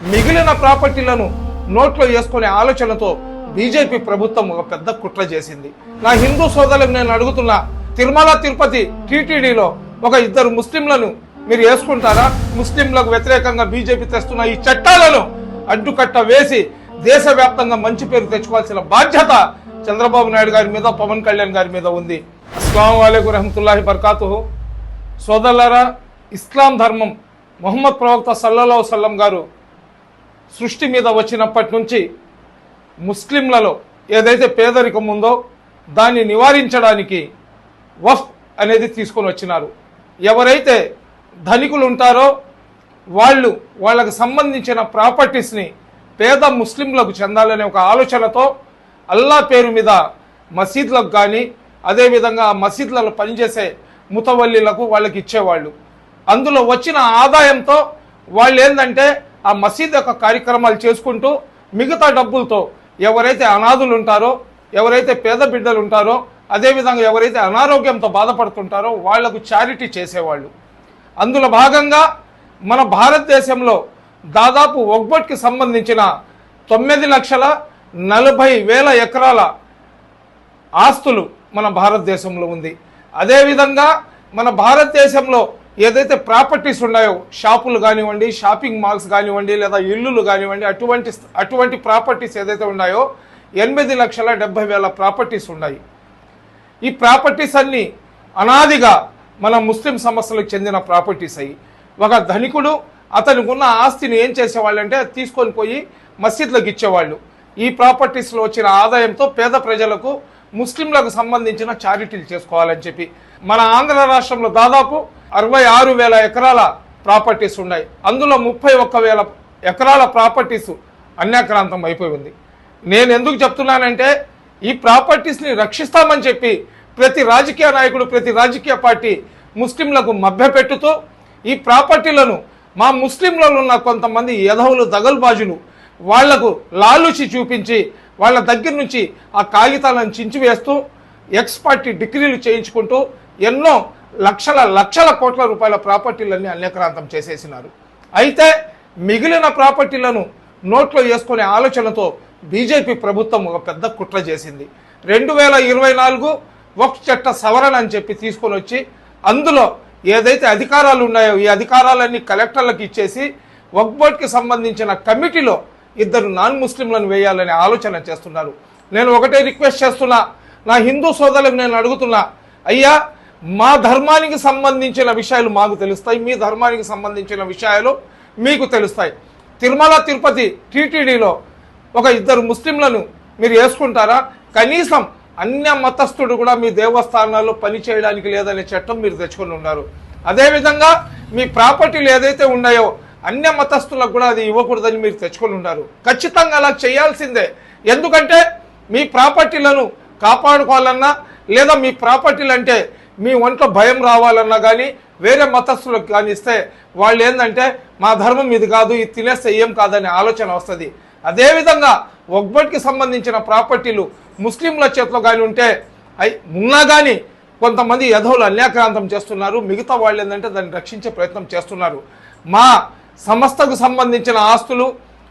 మిగిలిన ప్రాపర్టీలను నోట్లో వేసుకునే ఆలోచనతో బీజేపీ ప్రభుత్వం ఒక పెద్ద కుట్ర చేసింది. నా హిందూ సోదరులకు నేను అడుగుతున్నా తిరుమల తిరుపతి టీటీడీలో ఒక ఇద్దరు ముస్లింలను మీరు వేసుకుంటారా? ముస్లింలకు వ్యతిరేకంగా బీజేపీ తెస్తున్న ఈ చట్టాలను అడ్డుకట్ట వేసి దేశవ్యాప్తంగా మంచి పేరు తెచ్చుకోవాల్సిన బాధ్యత చంద్రబాబు నాయుడు గారి మీద పవన్ కళ్యాణ్ గారి మీద ఉంది. అస్లాం వాలేకు రహమతుల్లాహి బర్కాతు సోదరులారా ఇస్లాం ధర్మం మొహమ్మద్ ప్రవక్త సల్లల్లా సల్లం గారు సృష్టి మీద వచ్చినప్పటి నుంచి ముస్లింలలో ఏదైతే పేదరికం ఉందో దాన్ని నివారించడానికి వఫ్ అనేది తీసుకొని వచ్చినారు. ఎవరైతే ధనికులు ఉంటారో వాళ్ళు వాళ్ళకు సంబంధించిన ప్రాపర్టీస్ని పేద ముస్లింలకు చెందాలనే ఒక ఆలోచనతో అల్లా పేరు మీద మసీద్లకు కానీ అదేవిధంగా ఆ మసీద్లలో పనిచేసే ముతవల్లిలకు వాళ్ళకి ఇచ్చేవాళ్ళు. అందులో వచ్చిన ఆదాయంతో వాళ్ళు ఏంటంటే ఆ మసీద్ యొక్క కార్యక్రమాలు చేసుకుంటూ మిగతా డబ్బులతో ఎవరైతే అనాథులు ఉంటారో ఎవరైతే పేద బిడ్డలు ఉంటారో అదేవిధంగా ఎవరైతే అనారోగ్యంతో బాధపడుతుంటారో వాళ్ళకు చారిటీ చేసేవాళ్ళు. అందులో భాగంగా మన భారతదేశంలో దాదాపు ఒగ్బట్కి సంబంధించిన తొమ్మిది లక్షల నలభై వేల ఎకరాల ఆస్తులు మన భారతదేశంలో ఉంది. అదేవిధంగా మన భారతదేశంలో ఏదైతే ప్రాపర్టీస్ ఉన్నాయో షాపులు కానివ్వండి షాపింగ్ మాల్స్ కానివ్వండి లేదా ఇల్లులు కానివ్వండి అటువంటి అటువంటి ప్రాపర్టీస్ ఏదైతే ఉన్నాయో ఎనిమిది లక్షల డెబ్బై వేల ప్రాపర్టీస్ ఉన్నాయి. ఈ ప్రాపర్టీస్ అన్నీ అనాదిగా మన ముస్లిం సమస్యలకు చెందిన ప్రాపర్టీస్ అయ్యి ఒక ధనికుడు అతనికి ఉన్న ఆస్తిని ఏం చేసేవాళ్ళు అంటే తీసుకొని పోయి మసీద్లకు ఇచ్చేవాళ్ళు. ఈ ప్రాపర్టీస్లో వచ్చిన ఆదాయంతో పేద ప్రజలకు ముస్లింలకు సంబంధించిన చారిటీలు చేసుకోవాలని చెప్పి మన ఆంధ్ర రాష్ట్రంలో దాదాపు అరవై ఆరు వేల ఎకరాల ప్రాపర్టీస్ ఉన్నాయి. అందులో ముప్పై ఒక్క వేల ఎకరాల ప్రాపర్టీస్ అన్యాక్రాంతం అయిపోయి ఉంది. నేను ఎందుకు చెప్తున్నానంటే ఈ ప్రాపర్టీస్ని రక్షిస్తామని చెప్పి ప్రతి రాజకీయ నాయకుడు ప్రతి రాజకీయ పార్టీ ముస్లింలకు మభ్యపెట్టుతూ ఈ ప్రాపర్టీలను మా ముస్లింలలో ఉన్న కొంతమంది యధవులు దగల్బాజులు వాళ్ళకు లాలుచి చూపించి వాళ్ళ దగ్గర నుంచి ఆ కాగితాలను చించివేస్తూ ఎక్స్ పార్టీ డిగ్రీలు చేయించుకుంటూ ఎన్నో లక్షల లక్షల కోట్ల రూపాయల ప్రాపర్టీలన్నీ అన్యక్రాంతం చేసేసినారు. అయితే మిగిలిన ప్రాపర్టీలను నోట్లో వేసుకునే ఆలోచనతో బీజేపీ ప్రభుత్వం ఒక పెద్ద కుట్ర చేసింది. రెండు వేల ఇరవై నాలుగు వక్ఫ్ చట్ట సవరణ అని చెప్పి తీసుకొని వచ్చి అందులో ఏదైతే అధికారాలు ఉన్నాయో ఈ అధికారాలన్నీ కలెక్టర్లకు ఇచ్చేసి వక్ బోర్డ్కి సంబంధించిన కమిటీలో ఇద్దరు నాన్ ముస్లింలను వేయాలనే ఆలోచన చేస్తున్నారు. నేను ఒకటే రిక్వెస్ట్ చేస్తున్నా నా హిందూ సోదరులకు నేను అడుగుతున్నా అయ్యా మా ధర్మానికి సంబంధించిన విషయాలు మాకు తెలుస్తాయి మీ ధర్మానికి సంబంధించిన విషయాలు మీకు తెలుస్తాయి. తిరుమల తిరుపతి టీటీడీలో ఒక ఇద్దరు ముస్లింలను మీరు వేసుకుంటారా? కనీసం అన్య మతస్థుడు కూడా మీ దేవస్థానాల్లో పని చేయడానికి లేదనే చట్టం మీరు తెచ్చుకొని ఉన్నారు. అదేవిధంగా మీ ప్రాపర్టీలు ఏదైతే ఉన్నాయో అన్య మతస్థులకు కూడా అది ఇవ్వకూడదని మీరు తెచ్చుకొని ఉన్నారు. ఖచ్చితంగా అలా చేయాల్సిందే. ఎందుకంటే మీ ప్రాపర్టీలను కాపాడుకోవాలన్నా లేదా మీ ప్రాపర్టీలు అంటే మీ ఒంట్లో భయం రావాలన్నా కానీ వేరే మతస్థులకు కానీ ఇస్తే వాళ్ళు ఏంటంటే మా ధర్మం ఇది కాదు ఇది తినేస్తే ఏం కాదనే ఆలోచన వస్తుంది. అదేవిధంగా ఒగ్బట్కి సంబంధించిన ప్రాపర్టీలు ముస్లింల చేతిలో కానీ ఉంటే అయి ఉన్నా కానీ కొంతమంది యధవులు అన్యాక్రాంతం చేస్తున్నారు. మిగతా వాళ్ళు ఏంటంటే దాన్ని రక్షించే ప్రయత్నం చేస్తున్నారు. మా సంస్థకు సంబంధించిన ఆస్తులు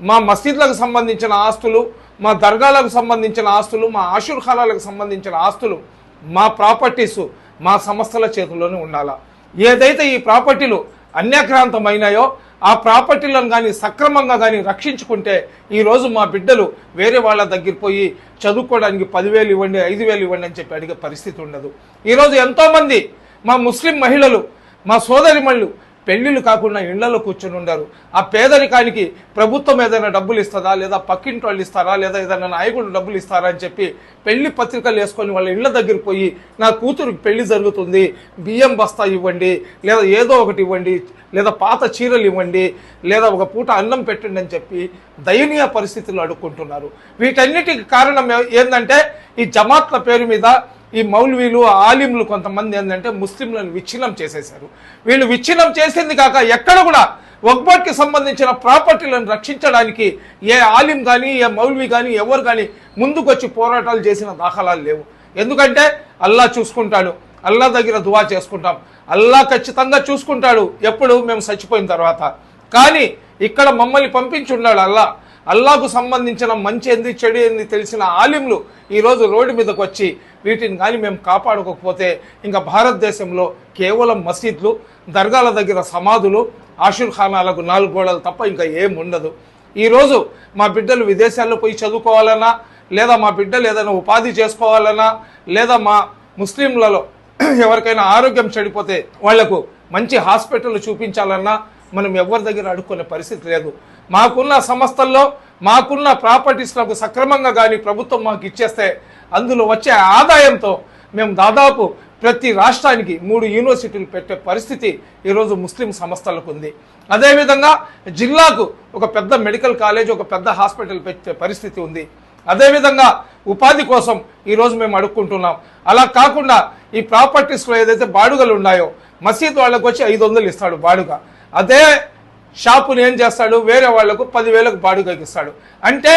మా మసీద్లకు సంబంధించిన ఆస్తులు మా దర్గాలకు సంబంధించిన ఆస్తులు మా ఆషుర్ సంబంధించిన ఆస్తులు మా ప్రాపర్టీస్ మా సంస్థల చేతుల్లోనే ఉండాలా? ఏదైతే ఈ ప్రాపర్టీలు అన్యాక్రాంతమైనాయో ఆ ప్రాపర్టీలను కానీ సక్రమంగా కానీ రక్షించుకుంటే ఈరోజు మా బిడ్డలు వేరే వాళ్ళ దగ్గర పోయి చదువుకోవడానికి పదివేలు ఇవ్వండి ఐదు వేలు ఇవ్వండి అని చెప్పి అడిగే పరిస్థితి ఉండదు. ఈరోజు ఎంతోమంది మా ముస్లిం మహిళలు మా సోదరిమణులు పెళ్ళిళ్ళు కాకుండా ఇళ్ళలో కూర్చొని ఉండరు. ఆ పేదరికానికి ప్రభుత్వం ఏదైనా డబ్బులు ఇస్తుందా లేదా పక్కింటి వాళ్ళు ఇస్తారా? లేదా ఏదైనా నాయకుడు డబ్బులు ఇస్తారా అని చెప్పి పెళ్ళి పత్రికలు వేసుకొని వాళ్ళ ఇళ్ళ దగ్గర పోయి నా కూతురికి పెళ్ళి జరుగుతుంది. బియ్యం బస్తా ఇవ్వండి. లేదా ఏదో ఒకటి ఇవ్వండి. లేదా పాత చీరలు ఇవ్వండి. లేదా ఒక పూట అన్నం పెట్టండి అని చెప్పి దయనీయ పరిస్థితులు అడుక్కుంటున్నారు. వీటన్నిటికి కారణం ఏంటంటే ఈ జమాత్ల పేరు మీద ఈ మౌల్వీలు ఆలింలు కొంతమంది ఏంటంటే ముస్లింలను విచ్ఛిన్నం చేసేశారు. వీళ్ళు విచ్ఛిన్నం చేసింది కాక ఎక్కడ కూడా వక్బట్కి సంబంధించిన ప్రాపర్టీలను రక్షించడానికి ఏ ఆలిం కానీ ఏ మౌల్వి కానీ ఎవరు కానీ ముందుకొచ్చి పోరాటాలు చేసిన దాఖలాలు లేవు. ఎందుకంటే అల్లా చూసుకుంటాడు. అల్లా దగ్గర దువా చేసుకుంటాం. అల్లా ఖచ్చితంగా చూసుకుంటాడు. ఎప్పుడు? మేము చచ్చిపోయిన తర్వాత. కానీ ఇక్కడ మమ్మల్ని పంపించి ఉన్నాడు అల్లా. అల్లాకు సంబంధించిన మంచి ఏంది చెడు ఏంది తెలిసిన ఆలింలు ఈరోజు రోడ్డు మీదకు వచ్చి వీటిని కానీ మేము కాపాడుకోకపోతే ఇంకా భారతదేశంలో కేవలం మసీద్లు దర్గాల దగ్గర సమాధులు ఆషుర్ ఖానాలకు నాలుగు గోడలు తప్ప ఇంకా ఏం ఉండదు. ఈరోజు మా బిడ్డలు విదేశాల్లో పోయి చదువుకోవాలన్నా లేదా మా బిడ్డలు ఏదైనా ఉపాధి చేసుకోవాలన్నా లేదా మా ముస్లింలలో ఎవరికైనా ఆరోగ్యం చెడిపోతే వాళ్ళకు మంచి హాస్పిటల్ చూపించాలన్నా మనం ఎవరి దగ్గర అడుక్కునే పరిస్థితి లేదు. మాకున్న సంస్థల్లో మాకున్న ప్రాపర్టీస్లకు సక్రమంగా కానీ ప్రభుత్వం మాకు ఇచ్చేస్తే అందులో వచ్చే ఆదాయంతో మేము దాదాపు ప్రతి రాష్ట్రానికి మూడు యూనివర్సిటీలు పెట్టే పరిస్థితి ఈరోజు ముస్లిం సంస్థలకు ఉంది. అదేవిధంగా జిల్లాకు ఒక పెద్ద మెడికల్ కాలేజ్ ఒక పెద్ద హాస్పిటల్ పెట్టే పరిస్థితి ఉంది. అదేవిధంగా ఉపాధి కోసం ఈరోజు మేము అడుక్కుంటున్నాం. అలా కాకుండా ఈ ప్రాపర్టీస్లో ఏదైతే బాడుగలు ఉన్నాయో మసీద్ వాళ్ళకు వచ్చి ఐదు వందలు ఇస్తాడు బాడుగ. అదే షాపుని ఏం చేస్తాడు? వేరే వాళ్ళకు పదివేలకు బాడుగకిస్తాడు అంటే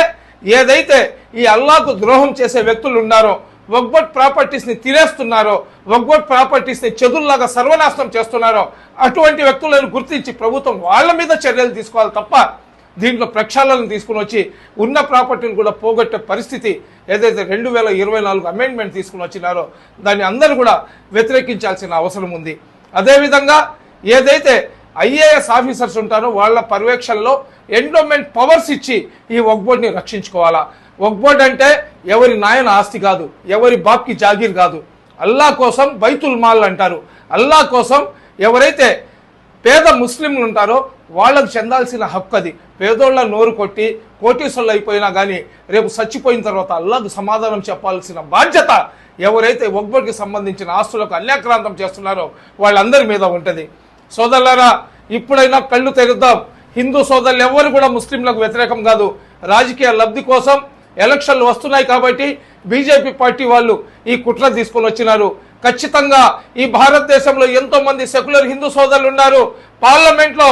ఏదైతే ఈ అల్లాకు ద్రోహం చేసే వ్యక్తులు ఉన్నారో వగ్బట్ ప్రాపర్టీస్ని తినేస్తున్నారో వగ్బట్ ప్రాపర్టీస్ని చెదుల్లాగా సర్వనాశనం చేస్తున్నారో అటువంటి వ్యక్తులను గుర్తించి ప్రభుత్వం వాళ్ళ మీద చర్యలు తీసుకోవాలి తప్ప దీంట్లో ప్రక్షాళనలు తీసుకుని వచ్చి ఉన్న ప్రాపర్టీని కూడా పోగొట్టే పరిస్థితి ఏదైతే రెండు వేల ఇరవై నాలుగు అమెండ్మెంట్ తీసుకుని వచ్చినారో దాన్ని అందరూ కూడా వ్యతిరేకించాల్సిన అవసరం ఉంది. అదేవిధంగా ఏదైతే ఐఏఎస్ ఆఫీసర్స్ ఉంటారో వాళ్ళ పర్యవేక్షణలో ఎండోమెంట్ పవర్స్ ఇచ్చి ఈ వక్బోర్డ్ని రక్షించుకోవాలా? వక్బోర్డ్ అంటే ఎవరి నాయన ఆస్తి కాదు ఎవరి బాప్కి జాగీర్ కాదు. అల్లా కోసం బైతుల్ మాల్ అంటారు. అల్లా కోసం ఎవరైతే పేద ముస్లింలు ఉంటారో వాళ్ళకు చెందాల్సిన హక్కు అది. పేదోళ్ళ నోరు కొట్టి కోటీసులు అయిపోయినా కానీ రేపు చచ్చిపోయిన తర్వాత అల్లాకు సమాధానం చెప్పాల్సిన బాధ్యత ఎవరైతే ఒక్బడికి సంబంధించిన ఆస్తులకు అన్యాక్రాంతం చేస్తున్నారో వాళ్ళందరి మీద ఉంటుంది. సోదరులారా ఇప్పుడైనా కళ్ళు తెరుద్దాం. హిందూ సోదరులు ఎవరు కూడా ముస్లింలకు వ్యతిరేకం కాదు. రాజకీయ లబ్ధి కోసం ఎలక్షన్లు వస్తున్నాయి కాబట్టి బీజేపీ పార్టీ వాళ్ళు ఈ కుట్ర తీసుకొని వచ్చినారు. ఖచ్చితంగా ఈ భారతదేశంలో ఎంతో మంది సెక్యులర్ హిందూ సోదరులు ఉన్నారు. పార్లమెంట్లో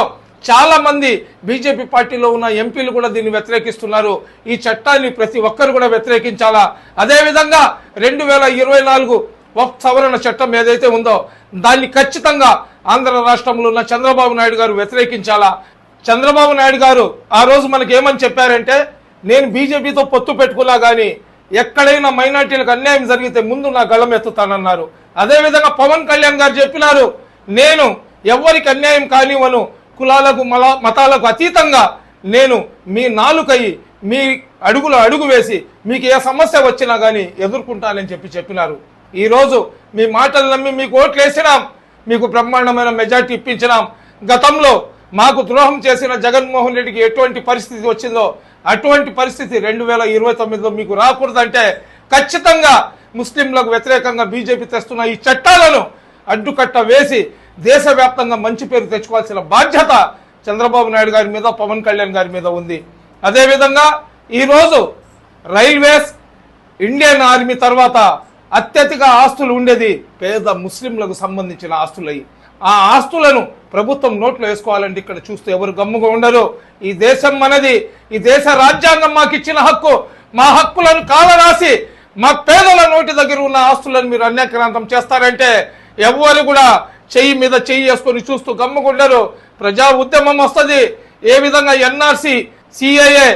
చాలా మంది బీజేపీ పార్టీలో ఉన్న ఎంపీలు కూడా దీన్ని వ్యతిరేకిస్తున్నారు. ఈ చట్టాన్ని ప్రతి ఒక్కరు కూడా వ్యతిరేకించాలా? అదేవిధంగా రెండు వేల ఇరవై నాలుగు వక్ఫ్ సవరణ చట్టం ఏదైతే ఉందో దాన్ని ఖచ్చితంగా ఆంధ్ర రాష్ట్రంలో ఉన్న చంద్రబాబు నాయుడు గారు వ్యతిరేకించాలా? చంద్రబాబు నాయుడు గారు ఆ రోజు మనకి ఏమని చెప్పారంటే నేను బీజేపీతో పొత్తు పెట్టుకున్నా కానీ ఎక్కడైనా మైనార్టీలకు అన్యాయం జరిగితే ముందు నా గళం ఎత్తుతానన్నారు. అదేవిధంగా పవన్ కళ్యాణ్ గారు చెప్పినారు నేను ఎవరికి అన్యాయం కానివ్వను. కులాలకు మతాలకు అతీతంగా నేను మీ నాలుకయ్యి మీ అడుగులో అడుగు వేసి మీకు ఏ సమస్య వచ్చినా కానీ ఎదుర్కొంటానని చెప్పి చెప్పినారు. ఈరోజు మీ మాటలు నమ్మి మీకు ఓట్లు వేసినాం మీకు బ్రహ్మాండమైన మెజార్టీ ఇప్పించినాం. గతంలో మాకు ద్రోహం చేసిన జగన్మోహన్ రెడ్డికి ఎటువంటి పరిస్థితి వచ్చిందో అటువంటి పరిస్థితి రెండు వేల ఇరవై తొమ్మిదిలో మీకు రాకూడదంటే ఖచ్చితంగా ముస్లింలకు వ్యతిరేకంగా బీజేపీ తెస్తున్న ఈ చట్టాలను అడ్డుకట్ట వేసి దేశవ్యాప్తంగా మంచి పేరు తెచ్చుకోవాల్సిన బాధ్యత చంద్రబాబు నాయుడు గారి మీద పవన్ కళ్యాణ్ గారి మీద ఉంది. అదేవిధంగా ఈరోజు రైల్వేస్ ఇండియన్ ఆర్మీ తర్వాత అత్యధిక ఆస్తులు ఉండేది పేద ముస్లింలకు సంబంధించిన ఆస్తులయ్యి ఆ ఆస్తులను ప్రభుత్వం నోట్లో వేసుకోవాలంటే ఇక్కడ చూస్తే ఎవరు గమ్ముగా ఉండరు. ఈ దేశం మనది ఈ దేశ రాజ్యాంగం మాకు ఇచ్చిన హక్కు. మా హక్కులను కాలరాసి మా పేదల నోటి దగ్గర ఉన్న ఆస్తులను మీరు అన్యాక్రాంతం చేస్తారంటే ఎవరు కూడా చెయ్యి మీద చెయ్యి వేసుకొని చూస్తూ గమ్ముగుండరు ప్రజా ఉద్యమం వస్తుంది. ఏ విధంగా ఎన్ఆర్సి సిఐఏ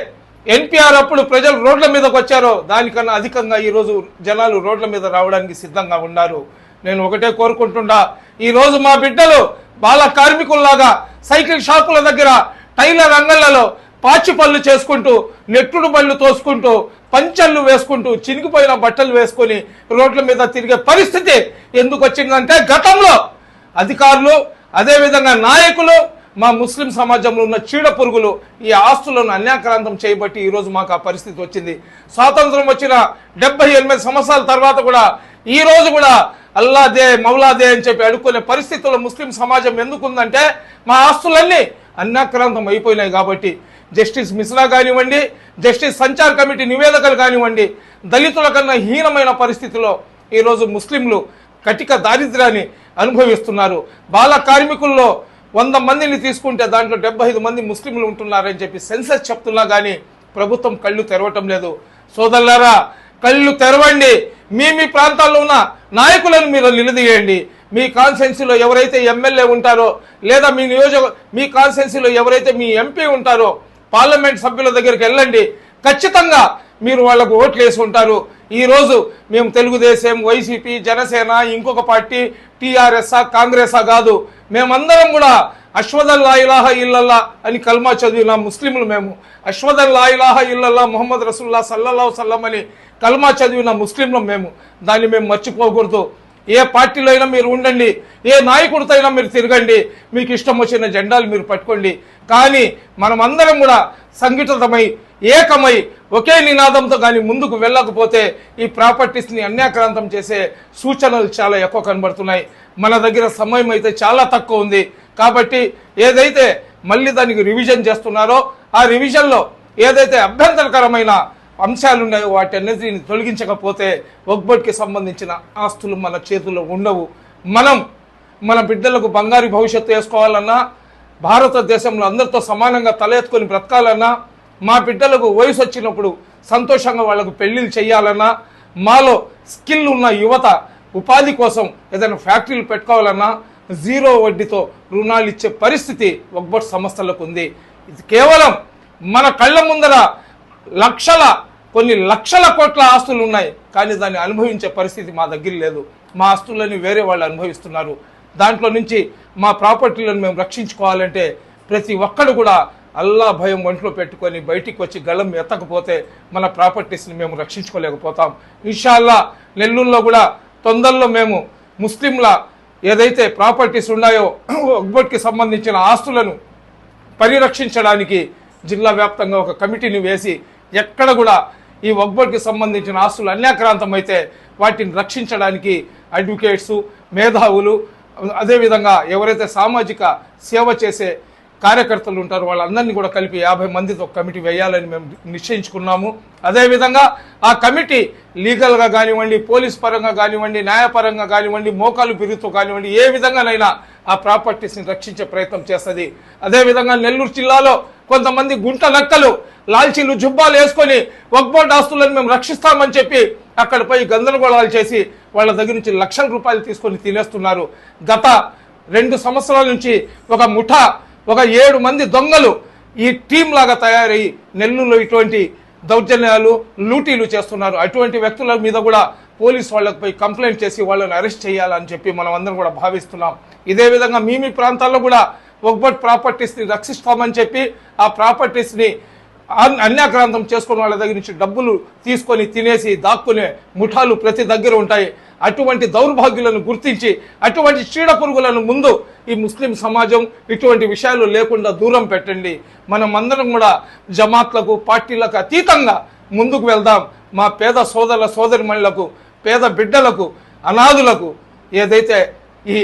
ఎన్పిఆర్ అప్పుడు ప్రజలు రోడ్ల మీదకి వచ్చారో దానికన్నా అధికంగా ఈరోజు జనాలు రోడ్ల మీద రావడానికి సిద్ధంగా ఉన్నారు. నేను ఒకటే కోరుకుంటుండా ఈరోజు మా బిడ్డలు బాల కార్మికుల్లాగా సైకిల్ షాపుల దగ్గర టైలర్ అంగళ్ళలో పాచి పళ్ళు చేసుకుంటూ నెట్టుడు పళ్ళు తోసుకుంటూ పంచళ్ళు వేసుకుంటూ చినిగిపోయిన బట్టలు వేసుకొని రోడ్ల మీద తిరిగే పరిస్థితి ఎందుకు వచ్చిందంటే గతంలో అధికారులు అదేవిధంగా నాయకులు మా ముస్లిం సమాజంలో ఉన్న చీడ పురుగులు ఈ ఆస్తులను అన్యాక్రాంతం చేయబట్టి ఈరోజు మాకు ఆ పరిస్థితి వచ్చింది. స్వాతంత్రం వచ్చిన డెబ్బై ఎనిమిది సంవత్సరాల తర్వాత కూడా ఈ రోజు కూడా అల్లాదే మౌలాదే అని చెప్పి అడుక్కునే పరిస్థితుల్లో ముస్లిం సమాజం ఎందుకుందంటే మా ఆస్తులన్నీ అన్యాక్రాంతం అయిపోయినాయి కాబట్టి. జస్టిస్ మిశ్రా కానివ్వండి జస్టిస్ సంచార్ కమిటీ నివేదికలు కానివ్వండి దళితుల కన్నా హీనమైన పరిస్థితిలో ఈరోజు ముస్లింలు కటిక దారిద్ర్యాన్ని అనుభవిస్తున్నారు. బాల కార్మికుల్లో వంద మందిని తీసుకుంటే దాంట్లో డెబ్బై ఐదు మంది ముస్లింలు ఉంటున్నారని చెప్పి సెన్సెస్ చెప్తున్నా కానీ ప్రభుత్వం కళ్ళు తెరవటం లేదు. సోదరులారా కళ్ళు తెరవండి. మీ మీ ప్రాంతాల్లో ఉన్న నాయకులను మీరు నిలదీయండి. మీ కాన్స్టెన్సీలో ఎవరైతే ఎమ్మెల్యే ఉంటారో లేదా మీ నియోజక మీ కాన్స్టెన్సీలో ఎవరైతే మీ ఎంపీ ఉంటారో పార్లమెంట్ సభ్యుల దగ్గరికి వెళ్ళండి. ఖచ్చితంగా మీరు వాళ్ళకు ఓట్లు వేసి ఉంటారు. ఈరోజు మేము తెలుగుదేశం వైసీపీ జనసేన ఇంకొక పార్టీ టీఆర్ఎస్ఆ కాంగ్రెసా కాదు. మేమందరం కూడా అశ్వదన్ లాయిలాహ ఇల్లల్లా అని కల్మా చదివిన ముస్లింలు మేము. అశ్వదన్ లాయిలాహ ఇల్లల్లా మొహమ్మద్ రసుల్లా సల్లల్లా సల్లం అని కల్మా చదివిన ముస్లింలు మేము. దాన్ని మేము మర్చిపోకూడదు. ఏ పార్టీలో అయినా మీరు ఉండండి. ఏ నాయకుడితో అయినా మీరు తిరగండి. మీకు ఇష్టం వచ్చిన జెండాలు మీరు పట్టుకోండి. కానీ మనమందరం కూడా సంఘటితమై ఏకమై ఒకే నినాదంతో కానీ ముందుకు వెళ్ళకపోతే ఈ ప్రాపర్టీస్ని అన్యాక్రాంతం చేసే సూచనలు చాలా ఎక్కువ కనబడుతున్నాయి. మన దగ్గర సమయం అయితే చాలా తక్కువ ఉంది. కాబట్టి ఏదైతే మళ్ళీ దానికి రివిజన్ చేస్తున్నారో ఆ రివిజన్లో ఏదైతే అభ్యంతరకరమైన అంశాలు ఉన్నాయో వాటన్నిటిని తొలగించకపోతే ఒక్బోట్కి సంబంధించిన ఆస్తులు మన చేతుల్లో ఉండవు. మనం మన బిడ్డలకు బంగారు భవిష్యత్తు వేసుకోవాలన్నా భారతదేశంలో అందరితో సమానంగా తల ఎత్తుకొని బ్రతకాలన్నా మా బిడ్డలకు వయసు వచ్చినప్పుడు సంతోషంగా వాళ్ళకు పెళ్ళిళ్ళు చేయాలన్నా మాలో స్కిల్ ఉన్న యువత ఉపాధి కోసం ఏదైనా ఫ్యాక్టరీలు పెట్టుకోవాలన్నా జీరో వడ్డీతో రుణాలు ఇచ్చే పరిస్థితి ఒగ్బట్ సంస్థలకు ఉంది. ఇది కేవలం మన కళ్ళ ముందర లక్షల కొన్ని లక్షల కోట్ల ఆస్తులు ఉన్నాయి కానీ దాన్ని అనుభవించే పరిస్థితి మా దగ్గర లేదు. మా ఆస్తులని వేరే వాళ్ళు అనుభవిస్తున్నారు. దాంట్లో నుంచి మా ప్రాపర్టీలను మేము రక్షించుకోవాలంటే ప్రతి ఒక్కడు కూడా అల్లా భయం ఒంట్లో పెట్టుకొని బయటికి వచ్చి గళం ఎత్తకపోతే మన ప్రాపర్టీస్ని మేము రక్షించుకోలేకపోతాం. ఇన్షాల్లా నెల్లూరులో కూడా తొందరలో మేము ముస్లింల ఏదైతే ప్రాపర్టీస్ ఉన్నాయో ఒగ్బట్కి సంబంధించిన ఆస్తులను పరిరక్షించడానికి జిల్లా వ్యాప్తంగా ఒక కమిటీని వేసి ఎక్కడ కూడా ఈ ఒగ్బట్కి సంబంధించిన ఆస్తులు అన్యాక్రాంతం అయితే వాటిని రక్షించడానికి అడ్వకేట్స్ మేధావులు అదేవిధంగా ఎవరైతే సామాజిక సేవ చేసే కార్యకర్తలు ఉంటారో వాళ్ళందరినీ కూడా కలిపి యాభై మందితో కమిటీ వేయాలని మేము నిశ్చయించుకున్నాము. అదేవిధంగా ఆ కమిటీ లీగల్గా కానివ్వండి పోలీస్ పరంగా కానివ్వండి న్యాయపరంగా కానివ్వండి మోకాలు బిరుతో కానివ్వండి ఏ విధంగానైనా ఆ ప్రాపర్టీస్ని రక్షించే ప్రయత్నం చేస్తుంది. అదేవిధంగా నెల్లూరు జిల్లాలో కొంతమంది గుంట నక్కలు లాల్చీలు జుబ్బాలు వేసుకొని వక్బోర్డ్ ఆస్తులను మేము రక్షిస్తామని చెప్పి అక్కడ పోయి గందరగోళాలు చేసి వాళ్ళ దగ్గర నుంచి లక్షల రూపాయలు తీసుకొని తినేస్తున్నారు. గత రెండు సంవత్సరాల నుంచి ఒక ముఠా ఒక ఏడు మంది దొంగలు ఈ టీం లాగా తయారయ్యి నెల్లూరులో ఇటువంటి దౌర్జన్యాలు లూటీలు చేస్తున్నారు. అటువంటి వ్యక్తుల మీద కూడా పోలీస్ వాళ్ళకి పోయి కంప్లైంట్ చేసి వాళ్ళని అరెస్ట్ చేయాలని చెప్పి మనం అందరం కూడా భావిస్తున్నాం. ఇదే విధంగా మీ మీ ప్రాంతాల్లో కూడా ఒక్బట్ ప్రాపర్టీస్ని రక్షిస్తామని చెప్పి ఆ ప్రాపర్టీస్ని అన్యాక్రాంతం చేసుకుని వాళ్ళ దగ్గర నుంచి డబ్బులు తీసుకొని తినేసి దాక్కునే ముఠాలు ప్రతి దగ్గర ఉంటాయి. అటువంటి దౌర్భాగ్యులను గుర్తించి అటువంటి చీడ పురుగులను ముందు ఈ ముస్లిం సమాజం ఇటువంటి విషయాలు లేకుండా దూరం పెట్టండి. మనం అందరం కూడా జమాత్లకు పార్టీలకు అతీతంగా ముందుకు వెళ్దాం. మా పేద సోదరుల సోదరిమణులకు పేద బిడ్డలకు అనాథులకు ఏదైతే ఈ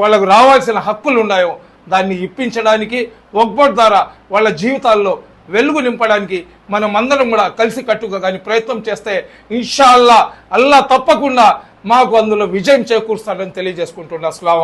వాళ్ళకు రావాల్సిన హక్కులు ఉన్నాయో దాన్ని ఇప్పించడానికి ఒక్బోట్ ద్వారా వాళ్ళ జీవితాల్లో వెలుగు నింపడానికి మనం అందరం కూడా కలిసి కట్టుగా కానీ ప్రయత్నం చేస్తే ఇన్షాల్లా అల్లా తప్పకుండా మాకు అందులో విజయం చేకూరుస్తాడని తెలియజేసుకుంటున్నా. అస్సలం